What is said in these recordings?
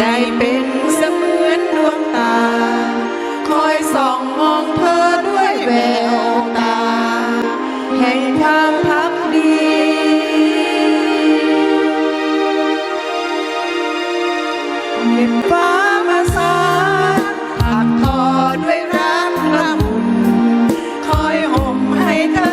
ได้เป็นเสมือนดวงตา คอยส่องมองเธอด้วยแววตา แห่งความพักดี เห็นฟ้ามาสานหักต่อด้วยรักละมุน คอยห่มให้เธอ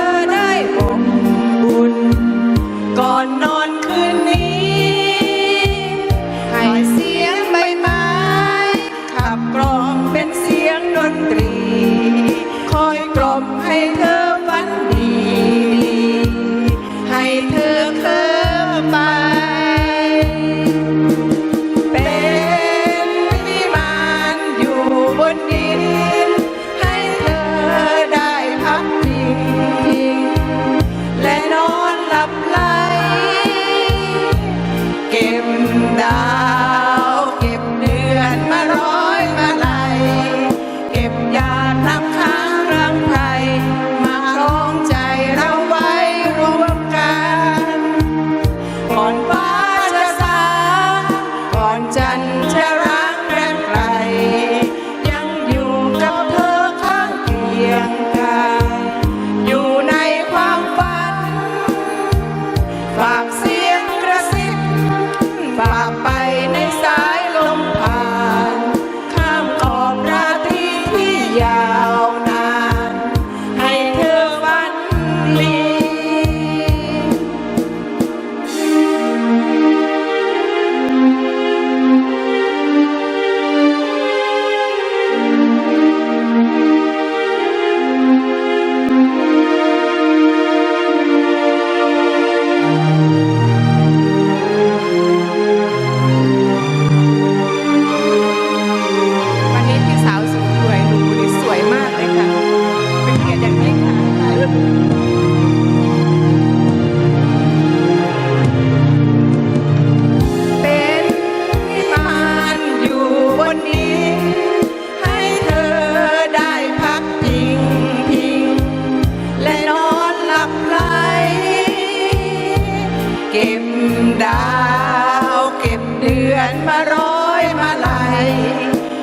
นมาร้อยมาไหล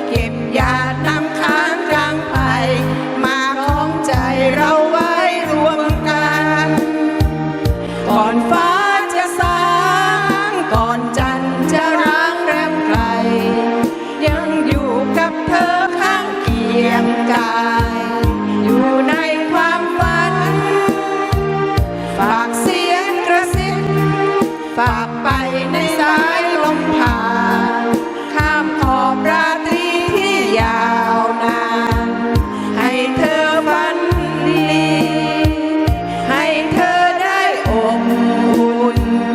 เก็บยาดน้ำค้างกลางไป มาของใจเราไว้รวมกัน ก่อนฟ้าจะสางก่อนจันจะร้างแรมไกล ยังอยู่กับเธอข้างเคียงกาย อยู่ในความฝัน ฝากเสียงกระซิบฝาก buồn